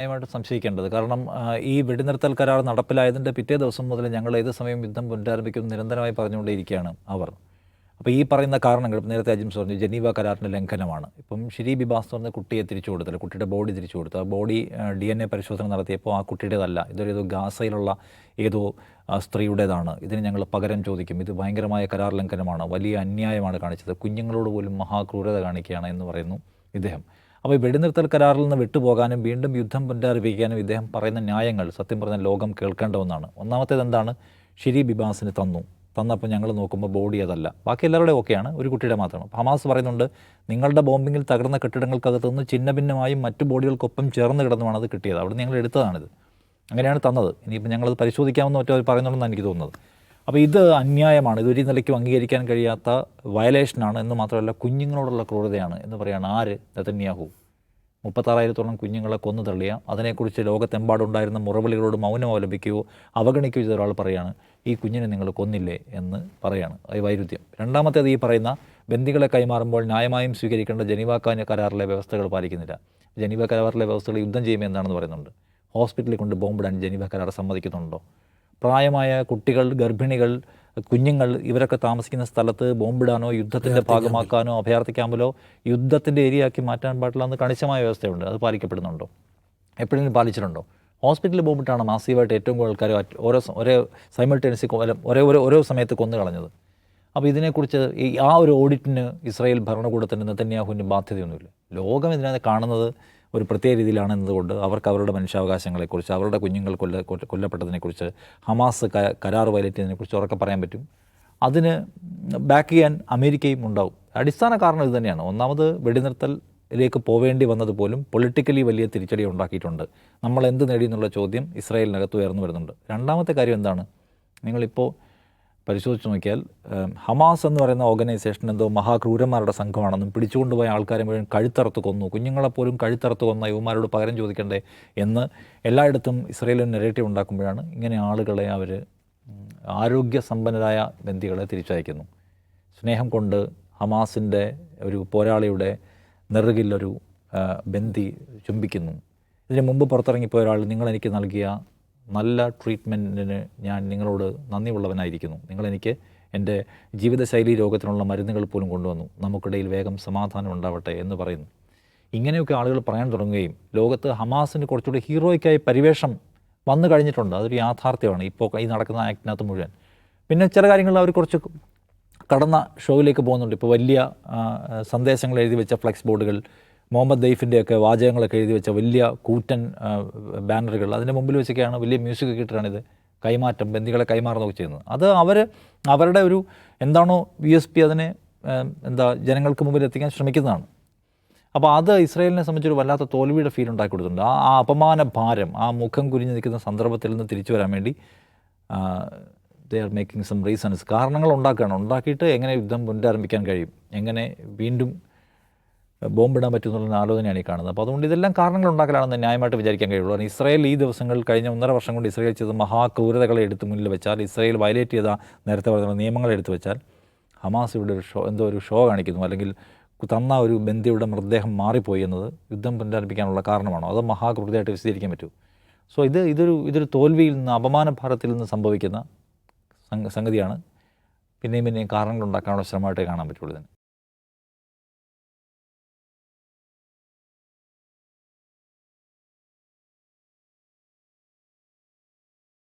ന്യായമായിട്ട് സംശയിക്കേണ്ടത്. കാരണം ഈ വെടിനിർത്തൽ കരാർ നടപ്പിലായതിന്റെ പിറ്റേ ദിവസം മുതൽ ഞങ്ങൾ ഏത് സമയം യുദ്ധം പുനരാരംഭിക്കും നിരന്തരമായി പറഞ്ഞുകൊണ്ടേയിരിക്കുകയാണ് അവർ. അപ്പോൾ ഈ പറയുന്ന കാരണങ്ങൾ നേരത്തെ അജിംസ് പറഞ്ഞു ജനീവ കരാറിന്റെ ലംഘനമാണ്. ഇപ്പം ഷിരി ബിബാസ് പറഞ്ഞ കുട്ടിയെ തിരിച്ചു കൊടുത്തില്ല കുട്ടിയുടെ ബോഡി തിരിച്ചു കൊടുത്തു ആ ബോഡി ഡി എൻ എ പരിശോധന നടത്തിയപ്പോൾ ആ കുട്ടിയുടേതല്ല. ഇതൊരു ഏതോ ഗാസയിലുള്ള ഏതോ സ്ത്രീയുടേതാണ്. ഇതിന് ഞങ്ങൾ പകരം ചോദിക്കും. ഇത് ഭയങ്കരമായ കരാർ ലംഘനമാണ്. വലിയ അന്യായമാണ് കാണിച്ചത്. കുഞ്ഞുങ്ങളോട് പോലും മഹാക്രൂരത കാണിക്കുകയാണ് എന്ന് പറയുന്നു ഇദ്ദേഹം. അപ്പോൾ ഈ വെടിനിർത്തൽ കരാറിൽ നിന്ന് വിട്ടുപോകാനും വീണ്ടും യുദ്ധം പുനരാരംഭിക്കാനും ഇദ്ദേഹം പറയുന്ന ന്യായങ്ങൾ സത്യം പറഞ്ഞാൽ ലോകം കേൾക്കേണ്ട ഒന്നാണ്. ഒന്നാമത്തേത് എന്താണ്? ഷിരി ബിബാസിന് തന്നു. തന്നപ്പോൾ ഞങ്ങൾ നോക്കുമ്പോൾ ബോഡി അതല്ല. ബാക്കി എല്ലാവരുടെയും ഓക്കെയാണ്. ഒരു കുട്ടിയുടെ മാത്രമാണ്. ഹമാസ് പറയുന്നുണ്ട് നിങ്ങളുടെ ബോംബിങ്ങിൽ തകർന്ന കെട്ടിടങ്ങൾക്കകത്ത് നിന്ന് ചിന്ന ഭിന്നമായും മറ്റു ബോഡികൾക്കൊപ്പം ചേർന്ന് കിടന്നുമാണ് അത് കിട്ടിയത്. അവിടെ ഞങ്ങൾ എടുത്തതാണിത്. അങ്ങനെയാണ് തന്നത്. ഇനിയിപ്പോൾ ഞങ്ങളത് പരിശോധിക്കാമെന്ന് മറ്റോ പറയുന്നുണ്ടെന്നാണ് എനിക്ക് തോന്നുന്നത്. അപ്പോൾ ഇത് അന്യായമാണ്. ഇതൊരു നിലയ്ക്കും അംഗീകരിക്കാൻ കഴിയാത്ത വയലേഷനാണ് എന്ന് മാത്രമല്ല കുഞ്ഞുങ്ങളോടുള്ള ക്രൂരതയാണ്. എന്ന് പറയാണ് ആര്? നെതന്യാഹു. മുപ്പത്താറായിരത്തോളം കുഞ്ഞുങ്ങളെ കൊന്നു തള്ളിയ. അതിനെക്കുറിച്ച് ലോകത്തെമ്പാടുണ്ടായിരുന്ന മുറവിളികളോട് മൗനം അവലംബിക്കുകയോ അവഗണിക്കുകയോ ചെയ്ത ഒരാൾ പറയാണ് ഈ കുഞ്ഞിനെ നിങ്ങൾ കൊന്നില്ലേ? എന്ന് പറയാണ്. അത് വൈരുദ്ധ്യം. രണ്ടാമത്തേത് ഈ പറയുന്ന ബന്ദികളെ കൈമാറുമ്പോൾ ന്യായമായും സ്വീകരിക്കേണ്ട ജനീവ കരാറിലെ വ്യവസ്ഥകൾ പാലിക്കുന്നില്ല. ജനീവ കരാറിലെ വ്യവസ്ഥകൾ യുദ്ധം ചെയ്യുമെന്നാണെന്ന് പറയുന്നുണ്ട്. ഹോസ്പിറ്റലിൽ കൊണ്ട് ബോംബിടാൻ ജനീവ കരാർ സമ്മതിക്കുന്നുണ്ടോ? പ്രായമായ കുട്ടികൾ ഗർഭിണികൾ കുഞ്ഞുങ്ങൾ ഇവരൊക്കെ താമസിക്കുന്ന സ്ഥലത്ത് ബോംബിടാനോ യുദ്ധത്തിന്റെ ഭാഗമാക്കാനോ അഭയാർത്ഥി ക്യാമ്പിലോ യുദ്ധത്തിന്റെ ഏരിയ ആക്കി മാറ്റാൻ പാടില്ല എന്ന് കണിശമായ വ്യവസ്ഥയുണ്ട്. അത് പാലിക്കപ്പെടുന്നുണ്ടോ? എപ്പോഴെങ്കിലും പാലിച്ചിട്ടുണ്ടോ? ഹോസ്പിറ്റലിൽ ബോംബിട്ടാണ് മാസീവായിട്ട് ഏറ്റവും കൂടുതൽ ആൾക്കാർ ഓരോ ഒരേ സൈമൾട്ടേനിയസ് ഒരേ ഓരോ ഓരോ സമയത്ത് കൊന്നു കളഞ്ഞത്. അപ്പോൾ ഇതിനെക്കുറിച്ച് ഈ ആ ഒരു ഓഡിറ്റിന് ഇസ്രായേൽ ഭരണകൂടത്തിന് നെതന്യാഹുവിന് ബാധ്യതയൊന്നുമില്ല. ലോകം ഇതിനകത്ത് കാണുന്നത് ഒരു പ്രത്യേക രീതിയിലാണ് എന്നതുകൊണ്ട് അവർക്ക് അവരുടെ മനുഷ്യാവകാശങ്ങളെക്കുറിച്ച് അവരുടെ കുഞ്ഞുങ്ങൾ കൊല്ല കൊല്ല- കൊല്ലപ്പെട്ടതിനെക്കുറിച്ച് ഹമാസ് കരാർ വയലറ്റിയതിനെക്കുറിച്ച് ഉറക്കെ പറയാൻ പറ്റും. അതിന് ബാക്ക് ചെയ്യാൻ അമേരിക്കയും ഉണ്ടാവും. അടിസ്ഥാന കാരണം ഇത് തന്നെയാണ്. ഒന്നാമത് വെടിനിർത്തലിലേക്ക് പോവേണ്ടി വന്നത് പോലും പൊളിറ്റിക്കലി വലിയ തിരിച്ചടി ഉണ്ടാക്കിയിട്ടുണ്ട്. നമ്മൾ എന്ത് നേടി എന്നുള്ള ചോദ്യം ഇസ്രായേലിനകത്ത് ഉയർന്നു വരുന്നുണ്ട്. രണ്ടാമത്തെ കാര്യം എന്താണ്? നിങ്ങളിപ്പോൾ പരിശോധിച്ച് നോക്കിയാൽ ഹമാസ് എന്ന് പറയുന്ന ഓർഗനൈസേഷൻ എന്തോ മഹാക്രൂരന്മാരുടെ സംഘമാണെന്നും പിടിച്ചുകൊണ്ടുപോയ ആൾക്കാരെ മുഴുവൻ കഴുത്തറുത്ത് കൊന്നു. കുഞ്ഞുങ്ങളെപ്പോലും കഴുത്തറുത്ത് കൊന്ന യുവമാരോട് പകരം ചോദിക്കണ്ടേ എന്ന് എല്ലായിടത്തും ഇസ്രയേലിന് നെറേറ്റീവ് ഉണ്ടാക്കുമ്പോഴാണ് ഇങ്ങനെ ആളുകളെ അവർ ആരോഗ്യ സമ്പന്നരായ ബന്ധികളെ തിരിച്ചയക്കുന്നു. സ്നേഹം കൊണ്ട് ഹമാസിന്റെ ഒരു പോരാളിയുടെ നെറുകിലൊരു ബന്ധി ചുംബിക്കുന്നു. ഇതിന് മുമ്പ് പുറത്തിറങ്ങിപ്പോയ ഒരാൾ നിങ്ങളെനിക്ക് നൽകിയ നല്ല ട്രീറ്റ്മെന്റിന് ഞാൻ നിങ്ങളോട് നന്ദിയുള്ളവനായിരിക്കുന്നു. നിങ്ങളെനിക്ക് എന്റെ ജീവിതശൈലി രോഗത്തിനുള്ള മരുന്നുകൾ പോലും കൊണ്ടുവന്നു. നമുക്കിടയിൽ വേഗം സമാധാനം ഉണ്ടാവട്ടെ എന്ന് പറയുന്നു. ഇങ്ങനെയൊക്കെ ആളുകൾ പറയാൻ തുടങ്ങുകയും ലോകത്ത് ഹമാസിന് കുറച്ചുകൂടി ഹീറോയ്ക്കായി പരിവേഷം വന്നു കഴിഞ്ഞിട്ടുണ്ട്. അതൊരു യാഥാർത്ഥ്യമാണ്. ഇപ്പോൾ ഈ നടക്കുന്ന ആക്ടിനകത്ത് മുഴുവൻ. പിന്നെ ചില കാര്യങ്ങളിൽ അവർ കുറച്ച് കടന്ന ഷോയിലേക്ക് പോകുന്നുണ്ട്. ഇപ്പോൾ വലിയ സന്ദേശങ്ങൾ എഴുതി വെച്ച ഫ്ലെക്സ് ബോർഡുകൾ മുഹമ്മദ് ദൈഫിന്റെയൊക്കെ വാചകങ്ങളൊക്കെ എഴുതി വെച്ച വലിയ കൂറ്റൻ ബാനറുകൾ. അതിന്റെ മുമ്പിൽ വെച്ചൊക്കെയാണ് വലിയ മ്യൂസിക് കിട്ടിയാണിത് കൈമാറ്റം ബന്ദികളെ കൈമാറുന്നൊക്കെ ചെയ്യുന്നത്. അത് അവർ അവരുടെ ഒരു എന്താണോ വി എസ് പി അതിനെ എന്താ ജനങ്ങൾക്ക് മുമ്പിൽ എത്തിക്കാൻ ശ്രമിക്കുന്നതാണ്. അപ്പോൾ അത് ഇസ്രയേലിനെ സംബന്ധിച്ചൊരു വല്ലാത്ത തോൽവിയുടെ ഫീൽ ഉണ്ടാക്കി കൊടുത്തിട്ടുണ്ട്. ആ ആ അപമാന ഭാരം ആ മുഖം കുരിഞ്ഞ് നിൽക്കുന്ന സന്ദർഭത്തിൽ നിന്ന് തിരിച്ചു വരാൻ വേണ്ടി they are making some reasons കാരണങ്ങൾ ഉണ്ടാക്കുകയാണ്. ഉണ്ടാക്കിയിട്ട് എങ്ങനെ യുദ്ധം പുനരാരംഭിക്കാൻ കഴിയും? എങ്ങനെ വീണ്ടും ബോംബിടാൻ പറ്റും എന്നുള്ള ആലോചനയാണ് ഈ കാണുന്നത്. അപ്പോൾ അതുകൊണ്ട് ഇതെല്ലാം കാരണങ്ങൾ ഉണ്ടാക്കലാണെന്ന് ന്യായമായിട്ട് വിചാരിക്കാൻ കഴിയുള്ളൂ. കാരണം ഇസ്രായേൽ ഈ ദിവസങ്ങൾ കഴിഞ്ഞ ഒന്നര വർഷം കൊണ്ട് ഇസ്രായേൽ ചെയ്ത മഹാക്രൂരതകളെ എടുത്ത് മുന്നിൽ വെച്ചാൽ ഇസ്രായേൽ വയലേറ്റ് ചെയ്ത നേരത്തെ പറഞ്ഞ നിയമങ്ങളെ എടുത്തു വെച്ചാൽ ഹമാസ് ഇവിടെ ഒരു ഷോ എന്തോ ഒരു ഷോ കാണിക്കുന്നു. അല്ലെങ്കിൽ തന്ന ഒരു ബന്ധിയുടെ മൃതദേഹം മാറിപ്പോയി എന്നത് യുദ്ധം പുനരാരംഭിക്കാനുള്ള കാരണമാണോ? അത് മഹാക്രൂരതയായിട്ട് വിശദീകരിക്കാൻ പറ്റൂ സോ ഇത് ഇതൊരു ഇതൊരു തോൽവിയിൽ നിന്ന് അപമാന ഭാരത്തിൽ നിന്ന് സംഭവിക്കുന്ന സംഗതിയാണ്. പിന്നെയും പിന്നെയും കാരണങ്ങൾ ഉണ്ടാക്കാനുള്ള ശ്രമമായിട്ടേ കാണാൻ പറ്റുള്ളൂ ഇതിന്.